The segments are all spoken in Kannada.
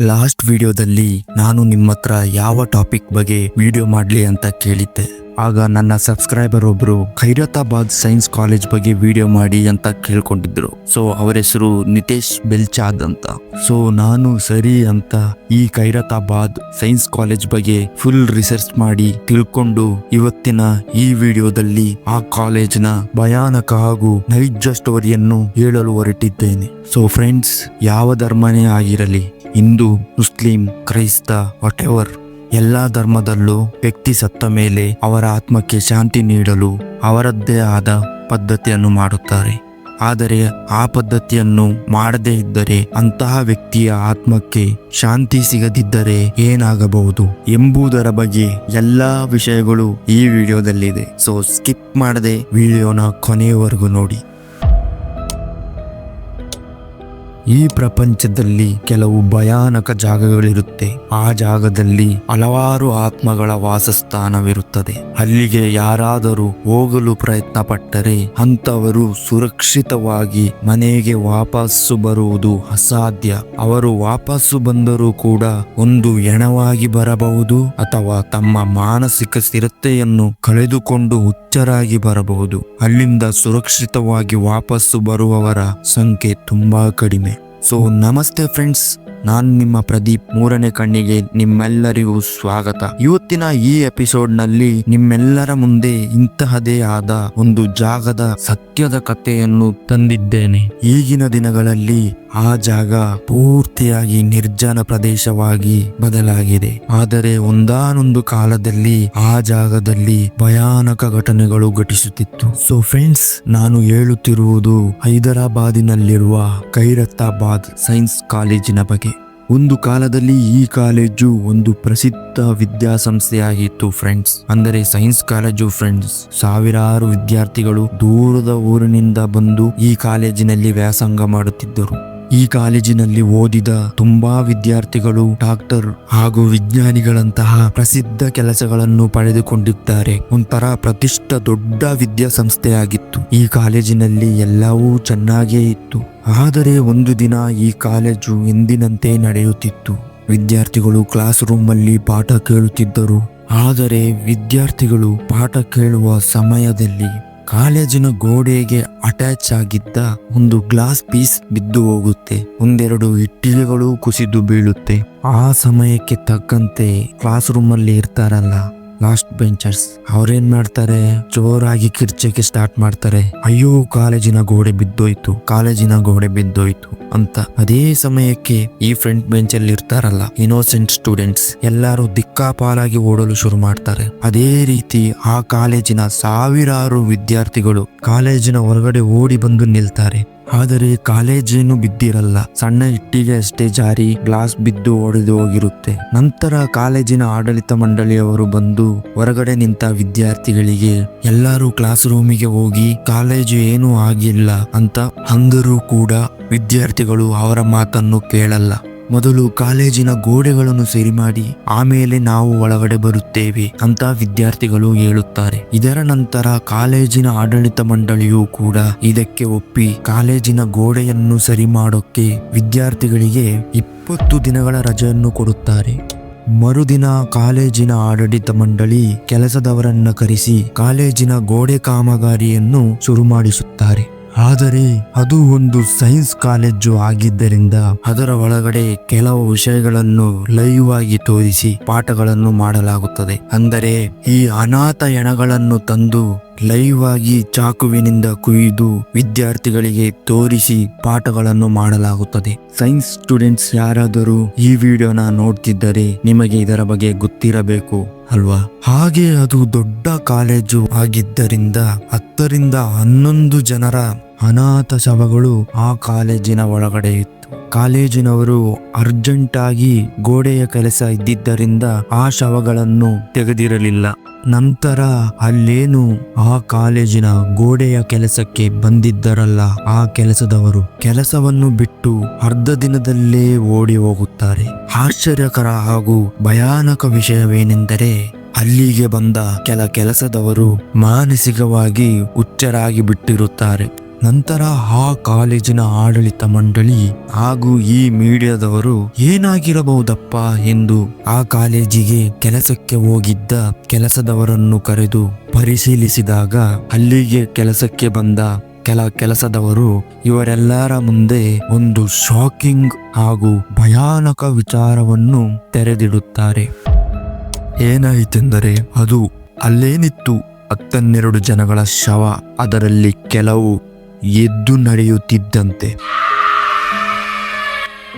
ಲಾಸ್ಟ್ ವಿಡಿಯೋದಲ್ಲಿ ನಾನು ನಿಮ್ಮ ಹತ್ರ ಯಾವ ಟಾಪಿಕ್ ಬಗ್ಗೆ ವಿಡಿಯೋ ಮಾಡಲಿ ಅಂತ ಕೇಳಿದ್ದೆ. ಆಗ ನನ್ನ ಸಬ್ಸ್ಕ್ರೈಬರ್ ಒಬ್ರು ಖೈರತಾಬಾದ್ ಸೈನ್ಸ್ ಕಾಲೇಜ್ ಬಗ್ಗೆ ವಿಡಿಯೋ ಮಾಡಿ ಅಂತ ಕೇಳ್ಕೊಂಡಿದ್ರು. ಸೊ ಅವರ ಹೆಸರು ನಿತೇಶ್ ಬೆಲ್ಚಾದ್ ಅಂತ. ಸೊ ನಾನು ಸರಿ ಅಂತ ಈ ಖೈರತಾಬಾದ್ ಸೈನ್ಸ್ ಕಾಲೇಜ್ ಬಗ್ಗೆ ಫುಲ್ ರಿಸರ್ಚ್ ಮಾಡಿ ತಿಳ್ಕೊಂಡು ಇವತ್ತಿನ ಈ ವಿಡಿಯೋದಲ್ಲಿ ಆ ಕಾಲೇಜ್ನ ಭಯಾನಕ ಹಾಗೂ ನೈಜ ಸ್ಟೋರಿಯನ್ನು ಹೇಳಲು ಹೊರಟಿದ್ದೇನೆ. ಸೊ ಫ್ರೆಂಡ್ಸ್ ಯಾವ ಧರ್ಮನೇ ಆಗಿರಲಿ ಹಿಂದೂ, ಮುಸ್ಲಿಂ, ಕ್ರೈಸ್ತ ವಾಟ್ ಎವರ್ ಎಲ್ಲ ಧರ್ಮದಲ್ಲೂ ವ್ಯಕ್ತಿ ಸತ್ತ ಮೇಲೆ ಅವರ ಆತ್ಮಕ್ಕೆ ಶಾಂತಿ ನೀಡಲು ಅವರದ್ದೇ ಆದ ಪದ್ಧತಿಯನ್ನು ಮಾಡುತ್ತಾರೆ. ಆದರೆ ಆ ಪದ್ಧತಿಯನ್ನು ಮಾಡದೇ ಇದ್ದರೆ ಅಂತಹ ವ್ಯಕ್ತಿಯ ಆತ್ಮಕ್ಕೆ ಶಾಂತಿ ಸಿಗದಿದ್ದರೆ ಏನಾಗಬಹುದು ಎಂಬುದರ ಬಗ್ಗೆ ಎಲ್ಲಾ ವಿಷಯಗಳು ಈ ವಿಡಿಯೋದಲ್ಲಿದೆ. ಸೊ ಸ್ಕಿಪ್ ಮಾಡದೆ ವಿಡಿಯೋನ ಕೊನೆಯವರೆಗೂ ನೋಡಿ. ಈ ಪ್ರಪಂಚದಲ್ಲಿ ಕೆಲವು ಭಯಾನಕ ಜಾಗಗಳಿರುತ್ತೆ. ಆ ಜಾಗದಲ್ಲಿ ಹಲವಾರು ಆತ್ಮಗಳ ವಾಸಸ್ಥಾನವಿರುತ್ತದೆ. ಅಲ್ಲಿಗೆ ಯಾರಾದರೂ ಹೋಗಲು ಪ್ರಯತ್ನ ಪಟ್ಟರೆ ಅಂತವರು ಸುರಕ್ಷಿತವಾಗಿ ಮನೆಗೆ ವಾಪಸ್ಸು ಬರುವುದು ಅಸಾಧ್ಯ. ಅವರು ವಾಪಸ್ಸು ಬಂದರೂ ಕೂಡ ಒಂದು ಎಣವಾಗಿ ಬರಬಹುದು ಅಥವಾ ತಮ್ಮ ಮಾನಸಿಕ ಸ್ಥಿರತೆಯನ್ನು ಕಳೆದುಕೊಂಡು ಹುಚ್ಚರಾಗಿ ಬರಬಹುದು. ಅಲ್ಲಿಂದ ಸುರಕ್ಷಿತವಾಗಿ ವಾಪಸ್ಸು ಬರುವವರ ಸಂಖ್ಯೆ ತುಂಬಾ ಕಡಿಮೆ. ಸೊ ನಮಸ್ತೆ ಫ್ರೆಂಡ್ಸ್ ನಾನು ನಿಮ್ಮ ಪ್ರದೀಪ್. ಮೂರನೇ ಕಣ್ಣಿಗೆ ನಿಮ್ಮೆಲ್ಲರಿಗೂ ಸ್ವಾಗತ. ಇವತ್ತಿನ ಈ ಎಪಿಸೋಡ್ನಲ್ಲಿ ನಿಮ್ಮೆಲ್ಲರ ಮುಂದೆ ಇಂತಹದೇ ಆದ ಒಂದು ಜಾಗದ ಸತ್ಯದ ಕಥೆಯನ್ನು ತಂದಿದ್ದೇನೆ. ಈಗಿನ ದಿನಗಳಲ್ಲಿ ಆ ಜಾಗ ಪೂರ್ತಿಯಾಗಿ ನಿರ್ಜನ ಪ್ರದೇಶವಾಗಿ ಬದಲಾಗಿದೆ. ಆದರೆ ಒಂದಾನೊಂದು ಕಾಲದಲ್ಲಿ ಆ ಜಾಗದಲ್ಲಿ ಭಯಾನಕ ಘಟನೆಗಳು ಘಟಿಸುತ್ತಿತ್ತು. ಸೊ ಫ್ರೆಂಡ್ಸ್ ನಾನು ಹೇಳುತ್ತಿರುವುದು ಹೈದರಾಬಾದಿನಲ್ಲಿರುವ ಖೈರತಾಬಾದ್ ಸೈನ್ಸ್ ಕಾಲೇಜಿನ ಬಗ್ಗೆ. ಒಂದು ಕಾಲದಲ್ಲಿ ಈ ಕಾಲೇಜು ಒಂದು ಪ್ರಸಿದ್ಧ ವಿದ್ಯಾಸಂಸ್ಥೆಯಾಗಿತ್ತು ಫ್ರೆಂಡ್ಸ್ ಅಂದರೆ ಸೈನ್ಸ್ ಕಾಲೇಜು ಫ್ರೆಂಡ್ಸ್ ಸಾವಿರಾರು ವಿದ್ಯಾರ್ಥಿಗಳು ದೂರದ ಊರಿನಿಂದ ಬಂದು ಈ ಕಾಲೇಜಿನಲ್ಲಿ ವ್ಯಾಸಂಗ ಮಾಡುತ್ತಿದ್ದರು. ಈ ಕಾಲೇಜಿನಲ್ಲಿ ಓದಿದ ತುಂಬಾ ವಿದ್ಯಾರ್ಥಿಗಳು ಡಾಕ್ಟರ್ ಹಾಗೂ ವಿಜ್ಞಾನಿಗಳಂತಹ ಪ್ರಸಿದ್ಧ ಕೆಲಸಗಳನ್ನು ಪಡೆದುಕೊಂಡಿದ್ದಾರೆ. ಒಂಥರ ಪ್ರತಿಷ್ಠ ದೊಡ್ಡ ವಿದ್ಯಾಸಂಸ್ಥೆಯಾಗಿತ್ತು. ಈ ಕಾಲೇಜಿನಲ್ಲಿ ಎಲ್ಲವೂ ಚೆನ್ನಾಗೇ ಇತ್ತು. ಆದರೆ ಒಂದು ದಿನ ಈ ಕಾಲೇಜು ಎಂದಿನಂತೆ ನಡೆಯುತ್ತಿತ್ತು. ವಿದ್ಯಾರ್ಥಿಗಳು ಕ್ಲಾಸ್ ರೂಮಲ್ಲಿ ಪಾಠ ಕೇಳುತ್ತಿದ್ದರು. ಆದರೆ ವಿದ್ಯಾರ್ಥಿಗಳು ಪಾಠ ಕೇಳುವ ಸಮಯದಲ್ಲಿ ಕಾಲೇಜಿನ ಗೋಡೆಗೆ ಅಟ್ಯಾಚ್ ಆಗಿದ್ದ ಒಂದು ಗ್ಲಾಸ್ ಪೀಸ್ ಬಿದ್ದು ಹೋಗುತ್ತೆ. ಒಂದೆರಡು ಇಟ್ಟಿಗೆಗಳು ಕುಸಿದು ಬೀಳುತ್ತೆ. ಆ ಸಮಯಕ್ಕೆ ತಕ್ಕಂತೆ ಕ್ಲಾಸ್ ರೂಮ್ ಅಲ್ಲಿ ಇರ್ತಾರಲ್ಲ. ಲಾಸ್ಟ್ ಬೆಂಚರ್ಸ್ ಅವ್ರೇನ್ ಮಾಡ್ತಾರೆ? ಜೋರಾಗಿ ಕಿರ್ಚಕ್ಕೆ ಸ್ಟಾರ್ಟ್ ಮಾಡ್ತಾರೆ. ಅಯ್ಯೋ, ಕಾಲೇಜಿನ ಗೋಡೆ ಬಿದ್ದೋಯ್ತು, ಕಾಲೇಜಿನ ಗೋಡೆ ಬಿದ್ದೋಯ್ತು ಅಂತ ಅದೇ ಸಮಯಕ್ಕೆ ಈ ಫ್ರಂಟ್ ಬೆಂಚ್ ಅಲ್ಲಿ ಇರ್ತಾರಲ್ಲ ಇನೋಸೆಂಟ್ ಸ್ಟೂಡೆಂಟ್ಸ್ ಎಲ್ಲಾರು ದಿಕ್ಕಾಪಾಲಾಗಿ ಓಡಲು ಶುರು ಮಾಡ್ತಾರೆ. ಅದೇ ರೀತಿ ಆ ಕಾಲೇಜಿನ ಸಾವಿರಾರು ವಿದ್ಯಾರ್ಥಿಗಳು ಕಾಲೇಜಿನ ಹೊರಗಡೆ ಓಡಿ ಬಂದು ನಿಲ್ತಾರೆ. ಆದರೆ ಕಾಲೇಜೇನು ಬಿದ್ದಿರಲ್ಲ. ಸಣ್ಣ ಇಟ್ಟಿಗೆ ಅಷ್ಟೇ ಜಾರಿ, ಗ್ಲಾಸ್ ಬಿದ್ದು ಒಡೆದು ಹೋಗಿರುತ್ತೆ. ನಂತರ ಕಾಲೇಜಿನ ಆಡಳಿತ ಮಂಡಳಿಯವರು ಬಂದು ಹೊರಗಡೆ ನಿಂತ ವಿದ್ಯಾರ್ಥಿಗಳಿಗೆ, ಎಲ್ಲರೂ ಕ್ಲಾಸ್ ರೂಮಿಗೆ ಹೋಗಿ ಕಾಲೇಜು ಏನೂ ಆಗಿಲ್ಲ ಅಂತ ಅಂದರೂ ಕೂಡ ವಿದ್ಯಾರ್ಥಿಗಳು ಅವರ ಮಾತನ್ನು ಕೇಳಲ್ಲ. ಮೊದಲು ಕಾಲೇಜಿನ ಗೋಡೆಗಳನ್ನು ಸರಿ ಮಾಡಿ, ಆಮೇಲೆ ನಾವು ಒಳಗಡೆ ಬರುತ್ತೇವೆ ಅಂತ ವಿದ್ಯಾರ್ಥಿಗಳು ಹೇಳುತ್ತಾರೆ. ಇದರ ನಂತರ ಕಾಲೇಜಿನ ಆಡಳಿತ ಮಂಡಳಿಯು ಕೂಡ ಇದಕ್ಕೆ ಒಪ್ಪಿ ಕಾಲೇಜಿನ ಗೋಡೆಯನ್ನು ಸರಿ ಮಾಡೋಕ್ಕೆ ವಿದ್ಯಾರ್ಥಿಗಳಿಗೆ ಇಪ್ಪತ್ತು ದಿನಗಳ ರಜೆಯನ್ನು ಕೊಡುತ್ತಾರೆ. ಮರುದಿನ ಕಾಲೇಜಿನ ಆಡಳಿತ ಮಂಡಳಿ ಕೆಲಸದವರನ್ನ ಕರೆಸಿ ಕಾಲೇಜಿನ ಗೋಡೆ ಕಾಮಗಾರಿಯನ್ನು ಶುರು ಮಾಡಿಸುತ್ತಾರೆ. ಆದರೆ ಅದು ಒಂದು ಸೈನ್ಸ್ ಕಾಲೇಜು ಆಗಿದ್ದರಿಂದ ಅದರ ಒಳಗಡೆ ಕೆಲವು ವಿಷಯಗಳನ್ನು ಲೈವ್ ಆಗಿ ತೋರಿಸಿ ಪಾಠಗಳನ್ನು ಮಾಡಲಾಗುತ್ತದೆ. ಅಂದರೆ ಈ ಅನಾಥ ಎಣಗಳನ್ನು ತಂದು ಲೈವ್ ಆಗಿ ಚಾಕುವಿನಿಂದ ಕುಯ್ದು ವಿದ್ಯಾರ್ಥಿಗಳಿಗೆ ತೋರಿಸಿ ಪಾಠಗಳನ್ನು ಮಾಡಲಾಗುತ್ತದೆ. ಸೈನ್ಸ್ ಸ್ಟೂಡೆಂಟ್ಸ್ ಯಾರಾದರೂ ಈ ವಿಡಿಯೋನ ನೋಡ್ತಿದ್ದರೆ ನಿಮಗೆ ಇದರ ಬಗ್ಗೆ ಗೊತ್ತಿರಬೇಕು ಅಲ್ವಾ? ಹಾಗೆ ಅದು ದೊಡ್ಡ ಕಾಲೇಜು ಆಗಿದ್ದರಿಂದ ಹತ್ತರಿಂದ ಹನ್ನೊಂದು ಜನರ ಅನಾಥ ಶವಗಳು ಆ ಕಾಲೇಜಿನ ಒಳಗಡೆ ಇತ್ತು. ಕಾಲೇಜಿನವರು ಅರ್ಜೆಂಟ್ ಆಗಿ ಗೋಡೆಯ ಕೆಲಸ ಇದ್ದಿದ್ದರಿಂದ ಆ ಶವಗಳನ್ನು ತೆಗೆದಿರಲಿಲ್ಲ. ನಂತರ ಅಲ್ಲೇನು ಆ ಕಾಲೇಜಿನ ಗೋಡೆಯ ಕೆಲಸಕ್ಕೆ ಬಂದಿದ್ದರಲ್ಲ ಆ ಕೆಲಸದವರು. ಕೆಲಸವನ್ನು ಬಿಟ್ಟು ಅರ್ಧ ದಿನದಲ್ಲೇ ಓಡಿ ಹೋಗುತ್ತಾರೆ. ಆಶ್ಚರ್ಯಕರ ಹಾಗೂ ಭಯಾನಕ ವಿಷಯವೇನೆಂದರೆ ಅಲ್ಲಿಗೆ ಬಂದ ಕೆಲ ಕೆಲಸದವರು ಮಾನಸಿಕವಾಗಿ ಹುಚ್ಚರಾಗಿ ಬಿಟ್ಟಿರುತ್ತಾರೆ. ನಂತರ ಆ ಕಾಲೇಜಿನ ಆಡಳಿತ ಮಂಡಳಿ ಹಾಗೂ ಈ ಮೀಡಿಯಾದವರು ಏನಾಗಿರಬಹುದಪ್ಪ ಎಂದು ಆ ಕಾಲೇಜಿಗೆ ಕೆಲಸಕ್ಕೆ ಹೋಗಿದ್ದ ಕೆಲಸದವರನ್ನು ಕರೆದು ಪರಿಶೀಲಿಸಿದಾಗ ಅಲ್ಲಿಗೆ ಕೆಲಸಕ್ಕೆ ಬಂದ ಕೆಲ ಕೆಲಸದವರು ಇವರೆಲ್ಲರ ಮುಂದೆ ಒಂದು ಶಾಕಿಂಗ್ ಹಾಗೂ ಭಯಾನಕ ವಿಚಾರವನ್ನು ತೆರೆದಿಡುತ್ತಾರೆ. ಏನಾಯಿತೆಂದರೆ ಅದು ಅಲ್ಲೇನಿತ್ತು ಹತ್ತನ್ನೆರಡು ಜನಗಳ ಶವ ಅದರಲ್ಲಿ ಕೆಲವು ಎದ್ದು ನಡೆಯುತ್ತಿದ್ದಂತೆ.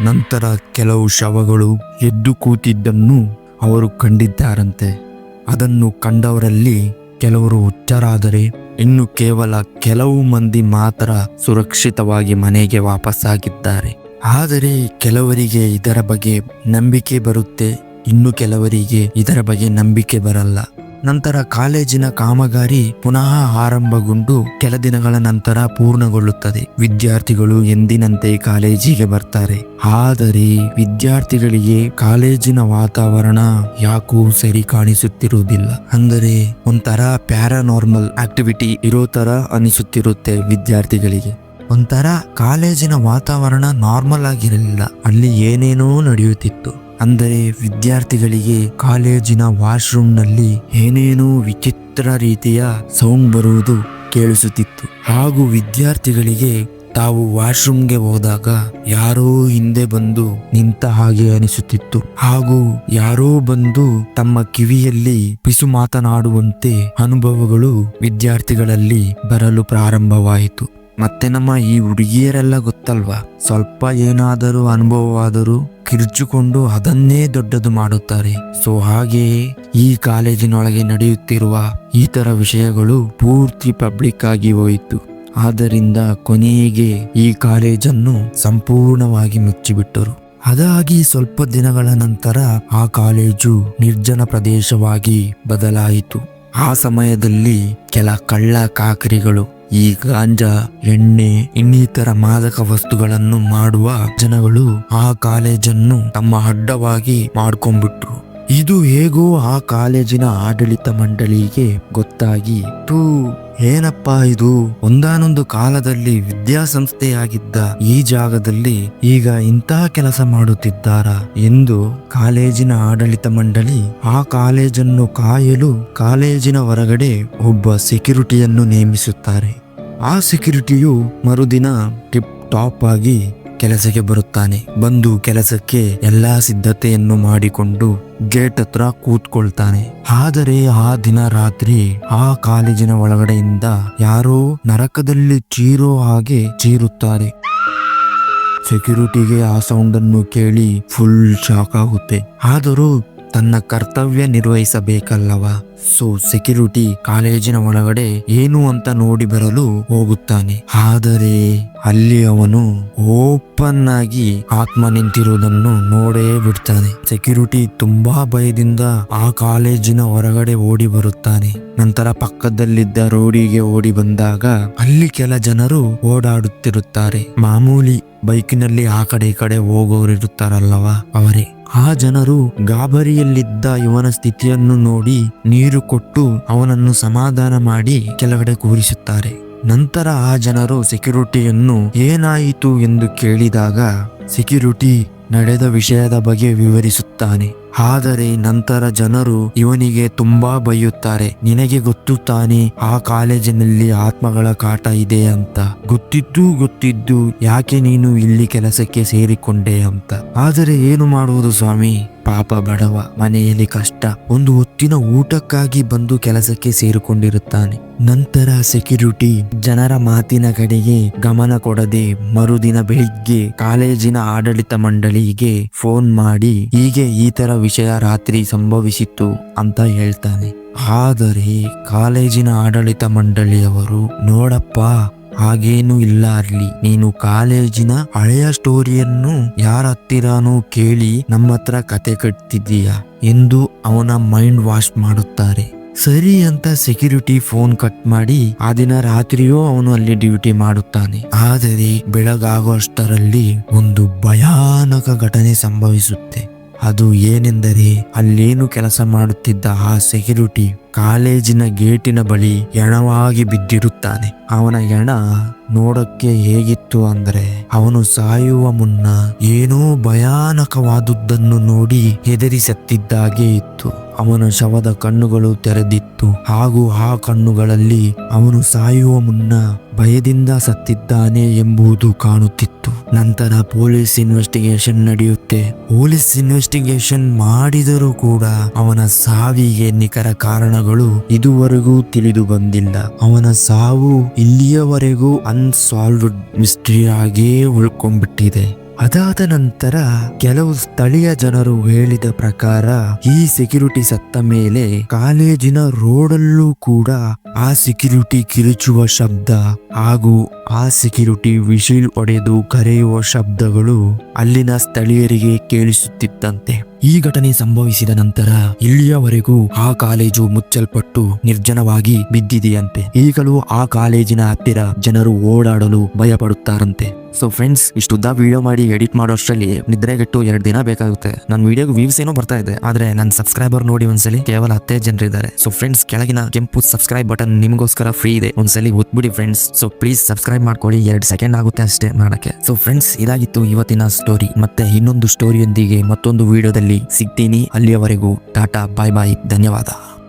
ನಂತರ ಕೆಲವು ಶವಗಳು ಎದ್ದು ಕೂತಿದ್ದನ್ನು ಅವರು ಕಂಡಿದ್ದಾರಂತೆ. ಅದನ್ನು ಕಂಡವರಲ್ಲಿ ಕೆಲವರು ಹುಚ್ಚರಾದರೆ ಇನ್ನು ಕೇವಲ ಕೆಲವು ಮಂದಿ ಮಾತ್ರ ಸುರಕ್ಷಿತವಾಗಿ ಮನೆಗೆ ವಾಪಸ್ಸಾಗಿದ್ದಾರೆ. ಆದರೆ ಕೆಲವರಿಗೆ ಇದರ ಬಗ್ಗೆ ನಂಬಿಕೆ ಬರುತ್ತೆ, ಇನ್ನು ಕೆಲವರಿಗೆ ಇದರ ಬಗ್ಗೆ ನಂಬಿಕೆ ಬರಲ್ಲ. ನಂತರ ಕಾಲೇಜಿನ ಕಾಮಗಾರಿ ಪುನಃ ಆರಂಭಗೊಂಡು ಕೆಲ ದಿನಗಳ ನಂತರ ಪೂರ್ಣಗೊಳ್ಳುತ್ತದೆ. ವಿದ್ಯಾರ್ಥಿಗಳು ಎಂದಿನಂತೆ ಕಾಲೇಜಿಗೆ ಬರ್ತಾರೆ. ಆದರೆ ವಿದ್ಯಾರ್ಥಿಗಳಿಗೆ ಕಾಲೇಜಿನ ವಾತಾವರಣ ಯಾಕೂ ಸರಿ ಕಾಣಿಸುತ್ತಿರುವುದಿಲ್ಲ. ಅಂದರೆ ಒಂಥರ ಪ್ಯಾರಾನಾರ್ಮಲ್ ಆಕ್ಟಿವಿಟಿ ಇರೋ ತರ ಅನಿಸುತ್ತಿರುತ್ತೆ ವಿದ್ಯಾರ್ಥಿಗಳಿಗೆ. ಒಂಥರ ಕಾಲೇಜಿನ ವಾತಾವರಣ ನಾರ್ಮಲ್ ಆಗಿರಲಿಲ್ಲ. ಅಲ್ಲಿ ಏನೇನೋ ನಡೆಯುತ್ತಿತ್ತು. ಅಂದರೆ ವಿದ್ಯಾರ್ಥಿಗಳಿಗೆ ಕಾಲೇಜಿನ ವಾಶ್ರೂಮ್ನಲ್ಲಿ ಏನೇನೋ ವಿಚಿತ್ರ ರೀತಿಯ ಸೌಂಡ್ ಬರುವುದು ಕೇಳಿಸುತ್ತಿತ್ತು. ಹಾಗೂ ವಿದ್ಯಾರ್ಥಿಗಳಿಗೆ ತಾವು ವಾಶ್ರೂಮ್ಗೆ ಹೋದಾಗ ಯಾರೋ ಹಿಂದೆ ಬಂದು ನಿಂತ ಹಾಗೆ ಅನಿಸುತ್ತಿತ್ತು. ಹಾಗೂ ಯಾರೋ ಬಂದು ತಮ್ಮ ಕಿವಿಯಲ್ಲಿ ಪಿಸು ಮಾತನಾಡುವಂತೆ ಅನುಭವಗಳು ವಿದ್ಯಾರ್ಥಿಗಳಲ್ಲಿ ಬರಲು ಪ್ರಾರಂಭವಾಯಿತು. ಮತ್ತೆ ನಮ್ಮ ಈ ಹುಡುಗಿಯರೆಲ್ಲ ಗೊತ್ತಲ್ವಾ? ಸ್ವಲ್ಪ ಏನಾದರೂ ಅನುಭವವಾದರೂ ಕಿರ್ಚುಕೊಂಡು ಅದನ್ನೇ ದೊಡ್ಡದು ಮಾಡುತ್ತಾರೆ. ಸೊ ಹಾಗೆಯೇ ಈ ಕಾಲೇಜಿನೊಳಗೆ ನಡೆಯುತ್ತಿರುವ ಈ ತರ ವಿಷಯಗಳು ಪೂರ್ತಿ ಪಬ್ಲಿಕ್ ಆಗಿ ಹೋಯಿತು. ಆದ್ದರಿಂದ ಕೊನೆಗೆ ಈ ಕಾಲೇಜನ್ನು ಸಂಪೂರ್ಣವಾಗಿ ಮುಚ್ಚಿಬಿಟ್ಟರು. ಅದಾಗಿ ಸ್ವಲ್ಪ ದಿನಗಳ ನಂತರ ಆ ಕಾಲೇಜು ನಿರ್ಜನ ಪ್ರದೇಶವಾಗಿ ಬದಲಾಯಿತು. ಆ ಸಮಯದಲ್ಲಿ ಕೆಲ ಕಳ್ಳ ಕಾಕರಿಗಳು ಈ ಗಾಂಜಾ, ಎಣ್ಣೆ, ಇನ್ನಿತರ ಮಾದಕ ವಸ್ತುಗಳನ್ನು ಮಾಡುವ ಜನಗಳು ಆ ಕಾಲೇಜನ್ನು ತಮ್ಮ ಅಡ್ಡವಾಗಿ ಮಾಡ್ಕೊಂಡ್ಬಿಟ್ರು. ಇದು ಹೇಗೋ ಆ ಕಾಲೇಜಿನ ಆಡಳಿತ ಮಂಡಳಿಗೆ ಗೊತ್ತಾಗಿ ಟೂ ಏನಪ್ಪಾ ಇದು? ಒಂದಾನೊಂದು ಕಾಲದಲ್ಲಿ ವಿದ್ಯಾಸಂಸ್ಥೆಯಾಗಿದ್ದ ಈ ಜಾಗದಲ್ಲಿ ಈಗ ಇಂತಹ ಕೆಲಸ ಮಾಡುತ್ತಿದ್ದಾರಾ? ಎಂದು ಕಾಲೇಜಿನ ಆಡಳಿತ ಮಂಡಳಿ ಆ ಕಾಲೇಜನ್ನು ಕಾಯಲು ಕಾಲೇಜಿನ ಹೊರಗಡೆ ಒಬ್ಬ ಸೆಕ್ಯೂರಿಟಿಯನ್ನು ನೇಮಿಸುತ್ತಾರೆ. ಆ ಸೆಕ್ಯೂರಿಟಿಯು ಮರುದಿನ ಟಿಪ್ ಟಾಪ್ ಆಗಿ ಕೆಲಸಕ್ಕೆ ಬರುತ್ತಾನೆ. ಬಂದು ಕೆಲಸಕ್ಕೆ ಎಲ್ಲಾ ಸಿದ್ಧತೆಯನ್ನು ಮಾಡಿಕೊಂಡು ಗೇಟ್ ಹತ್ರ ಕೂತ್ಕೊಳ್ತಾನೆ. ಆದರೆ ಆ ದಿನ ರಾತ್ರಿ ಆ ಕಾಲೇಜಿನ ಒಳಗಡೆಯಿಂದ ಯಾರೋ ನರಕದಲ್ಲಿ ಚೀರೋ ಹಾಗೆ ಚೀರುತ್ತಾರೆ. ಸೆಕ್ಯೂರಿಟಿಗೆ ಆ ಸೌಂಡ್ ಅನ್ನು ಕೇಳಿ ಫುಲ್ ಶಾಕ್ ಆಗುತ್ತೆ. ಆದರೂ ತನ್ನ ಕರ್ತವ್ಯ ನಿರ್ವಹಿಸಬೇಕಲ್ಲವ? ಸೊ, ಸೆಕ್ಯೂರಿಟಿ ಕಾಲೇಜಿನ ಒಳಗಡೆ ಏನು ಅಂತ ನೋಡಿ ಬರಲು ಹೋಗುತ್ತಾನೆ. ಆದರೆ ಅಲ್ಲಿ ಅವನು ಓಪನ್ ಆಗಿ ಆತ್ಮ ನಿಂತಿರುವುದನ್ನು ನೋಡೇ ಬಿಡ್ತಾನೆ. ಸೆಕ್ಯೂರಿಟಿ ತುಂಬಾ ಭಯದಿಂದ ಆ ಕಾಲೇಜಿನ ಹೊರಗಡೆ ಓಡಿ ಬರುತ್ತಾನೆ. ನಂತರ ಪಕ್ಕದಲ್ಲಿದ್ದ ರೋಡಿಗೆ ಓಡಿ ಬಂದಾಗ ಅಲ್ಲಿ ಕೆಲ ಜನರು ಓಡಾಡುತ್ತಿರುತ್ತಾರೆ. ಮಾಮೂಲಿ ಬೈಕಿನಲ್ಲಿ ಆ ಕಡೆ ಈ ಕಡೆ ಹೋಗೋರಿರುತ್ತಾರಲ್ಲವ ಅವರೇ. ಜನರು ಗಾಬರಿಯಲ್ಲಿದ್ದ ಇವನ ಸ್ಥಿತಿಯನ್ನು ನೋಡಿ ನೀರು ಕೊಟ್ಟು ಅವನನ್ನು ಸಮಾಧಾನ ಮಾಡಿ ಕೆಲವೆಡೆ ಕೂರಿಸುತ್ತಾರೆ. ನಂತರ ಆ ಜನರು ಸೆಕ್ಯೂರಿಟಿಯನ್ನು ಏನಾಯಿತು ಎಂದು ಕೇಳಿದಾಗ ಸೆಕ್ಯೂರಿಟಿ ನಡೆದ ವಿಷಯದ ಬಗ್ಗೆ ವಿವರಿಸುತ್ತಾನೆ. ಆದರೆ ನಂತರ ಜನರು ಇವನಿಗೆ ತುಂಬಾ ಬೈಯುತ್ತಾರೆ, ನಿನಗೆ ಗೊತ್ತು ತಾನೆ ಆ ಕಾಲೇಜಿನಲ್ಲಿ ಆತ್ಮಗಳ ಕಾಟ ಇದೆ ಅಂತ. ಗೊತ್ತಿದ್ದು ಗೊತ್ತಿದ್ದು ಯಾಕೆ ನೀನು ಇಲ್ಲಿ ಕೆಲಸಕ್ಕೆ ಸೇರಿಕೊಂಡೆ ಅಂತ. ಆದರೆ ಏನು ಮಾಡುವುದು ಸ್ವಾಮಿ? ಪಾಪ ಬಡವ, ಮನೆಯಲ್ಲಿ ಕಷ್ಟ. ಒಂದು ಹೊತ್ತಿನ ಊಟಕ್ಕಾಗಿ ಬಂದು ಕೆಲಸಕ್ಕೆ ಸೇರಿಕೊಂಡಿರುತ್ತಾನೆ. ನಂತರ ಸೆಕ್ಯೂರಿಟಿ ಜನರ ಮಾತಿನ ಕಡೆಗೆ ಗಮನ ಕೊಡದೆ ಮರುದಿನ ಬೆಳಿಗ್ಗೆ ಕಾಲೇಜಿನ ಆಡಳಿತ ಮಂಡಳಿಗೆ ಫೋನ್ ಮಾಡಿ, ಹೀಗೆ ಈ ತರ ವಿಷಯ ರಾತ್ರಿ ಸಂಭವಿಸಿತ್ತು ಅಂತ ಹೇಳ್ತಾನೆ. ಆದರೆ ಕಾಲೇಜಿನ ಆಡಳಿತ ಮಂಡಳಿಯವರು, ನೋಡಪ್ಪ ಹಾಗೇನು ಇಲ್ಲ ಅಲ್ಲಿ. ನೀನು ಕಾಲೇಜಿನ ಹಳೆಯ ಸ್ಟೋರಿಯನ್ನು ಯಾರ ಹತ್ತಿರನೂ ಕೇಳಿ ನಮ್ಮ ಹತ್ರ ಕತೆ ಕಟ್ತಿದ್ದೀಯ ಎಂದು ಅವನ ಮೈಂಡ್ ವಾಶ್ ಮಾಡುತ್ತಾರೆ. ಸರಿ ಅಂತ ಸೆಕ್ಯೂರಿಟಿ ಫೋನ್ ಕಟ್ ಮಾಡಿ ಆ ದಿನ ರಾತ್ರಿಯೂ ಅವನು ಅಲ್ಲಿ ಡ್ಯೂಟಿ ಮಾಡುತ್ತಾನೆ. ಆದರೆ ಬೆಳಗಾಗುವಷ್ಟರಲ್ಲಿ ಒಂದು ಭಯಾನಕ ಘಟನೆ ಸಂಭವಿಸುತ್ತೆ. ಅದು ಏನೆಂದರೆ ಅಲ್ಲೇನು ಕೆಲಸ ಮಾಡುತ್ತಿದ್ದ ಆ ಸೆಕ್ಯೂರಿಟಿ ಕಾಲೇಜಿನ ಗೇಟಿನ ಬಳಿ ಎಣವಾಗಿ ಬಿದ್ದಿರುತ್ತಾನೆ. ಅವನ ಎಣ ನೋಡಕ್ಕೆ ಹೇಗಿತ್ತು ಅಂದ್ರೆ ಅವನು ಸಾಯುವ ಮುನ್ನ ಏನೋ ಭಯಾನಕವಾದುದನ್ನು ನೋಡಿ ಹೆದರಿ ಸತ್ತಿದ್ದಾಗೆ ಇತ್ತು. ಅವನ ಶವದ ಕಣ್ಣುಗಳು ತೆರೆದಿತ್ತು ಹಾಗೂ ಆ ಕಣ್ಣುಗಳಲ್ಲಿ ಅವನು ಸಾಯುವ ಮುನ್ನ ಭಯದಿಂದ ಸತ್ತಿದ್ದಾನೆ ಎಂಬುದು ಕಾಣುತ್ತಿತ್ತು. ನಂತರ ಪೊಲೀಸ್ ಇನ್ವೆಸ್ಟಿಗೇಷನ್ ನಡೆಯುತ್ತೆ. ಪೊಲೀಸ್ ಇನ್ವೆಸ್ಟಿಗೇಷನ್ ಮಾಡಿದರೂ ಕೂಡ ಅವನ ಸಾವಿಗೆ ನಿಖರ ಕಾರಣಗಳು ಇದುವರೆಗೂ ತಿಳಿದು ಬಂದಿಲ್ಲ. ಅವನ ಸಾವು ಇಲ್ಲಿಯವರೆಗೂ ಅನ್ಸಾಲ್ವ್ಡ್ ಮಿಸ್ಟ್ರಿ ಆಗೇ ಉಳ್ಕೊಂಡ್ಬಿಟ್ಟಿದೆ. ಅದಾದ ನಂತರ ಕೆಲವು ಸ್ಥಳೀಯ ಜನರು ಹೇಳಿದ ಪ್ರಕಾರ, ಈ ಸೆಕ್ಯೂರಿಟಿ ಸತ್ತ ಮೇಲೆ ಕಾಲೇಜಿನ ರೋಡಲ್ಲೂ ಕೂಡ ಆ ಸೆಕ್ಯೂರಿಟಿ ಕಿರುಚುವ ಶಬ್ದ ಹಾಗೂ ಆ ಸೆಕ್ಯೂರಿಟಿ ವಿಶಿಲ್ ಒಡೆದು ಕರೆಯುವ ಶಬ್ದಗಳು ಅಲ್ಲಿನ ಸ್ಥಳೀಯರಿಗೆ ಕೇಳಿಸುತ್ತಿದ್ದಂತೆ. ಈ ಘಟನೆ ಸಂಭವಿಸಿದ ನಂತರ ಇಲ್ಲಿಯವರೆಗೂ ಆ ಕಾಲೇಜು ಮುಚ್ಚಲ್ಪಟ್ಟು ನಿರ್ಜನವಾಗಿ ಬಿದ್ದಿದೆಯಂತೆ. ಈಗಲೂ ಆ ಕಾಲೇಜಿನ ಹತ್ತಿರ ಜನರು ಓಡಾಡಲು ಭಯಪಡುತ್ತಾರಂತೆ. ಸೊ ಫ್ರೆಂಡ್ಸ್ ಇಷ್ಟುದ್ದ ವಿಡಿಯೋ ಮಾಡಿ ಎಡಿಟ್ ಮಾಡೋಷ್ಟರಲ್ಲಿ ನಿದ್ರೆಗೆಟ್ಟು ಎರಡು ದಿನ ಬೇಕಾಗುತ್ತೆ. ನನ್ನ ವಿಡಿಯೋಗೆ ವ್ಯೂಸ್ ಏನೋ ಬರ್ತಾ ಇದೆ, ಆದ್ರೆ ನನ್ನ ಸಬ್ಸ್ಕ್ರೈಬರ್ ನೋಡಿ ಒಂದ್ಸಲಿ ಕೇವಲ ಹತ್ತೇ ಜನರಿದ್ದಾರೆ ಸೊ ಫ್ರೆಂಡ್ಸ್ ಕೆಳಗಿನ ಕೆಂಪು ಸಬ್ಸ್ಕ್ರೈಬ್ ಬಟನ್ ನಿಮಗೋಸ್ಕರ ಫ್ರೀ ಇದೆ. ಒಂದ್ಸಲಿ ಒತ್ಬಿಡಿ ಫ್ರೆಂಡ್ಸ್ ಸೊ ಪ್ಲೀಸ್ ಸಬ್ಸ್ಕ್ರೈಬ್ ಮಾಡ್ಕೊಳ್ಳಿ, ಎರಡು ಸೆಕೆಂಡ್ ಆಗುತ್ತೆ ಅಷ್ಟೇ ಮಾಡಕ್ಕೆ. ಸೊ ಫ್ರೆಂಡ್ಸ್ ಇದಾಗಿತ್ತು ಇವತ್ತಿನ ಸ್ಟೋರಿ ಮತ್ತೆ ಇನ್ನೊಂದು ಸ್ಟೋರಿಯೊಂದಿಗೆ ಮತ್ತೊಂದು ಸಿಗ್ತೀನಿ. ಅಲ್ಲಿಯವರೆಗೂ ಟಾಟಾ ಬಾಯ್ ಬಾಯ್ ಧನ್ಯವಾದ.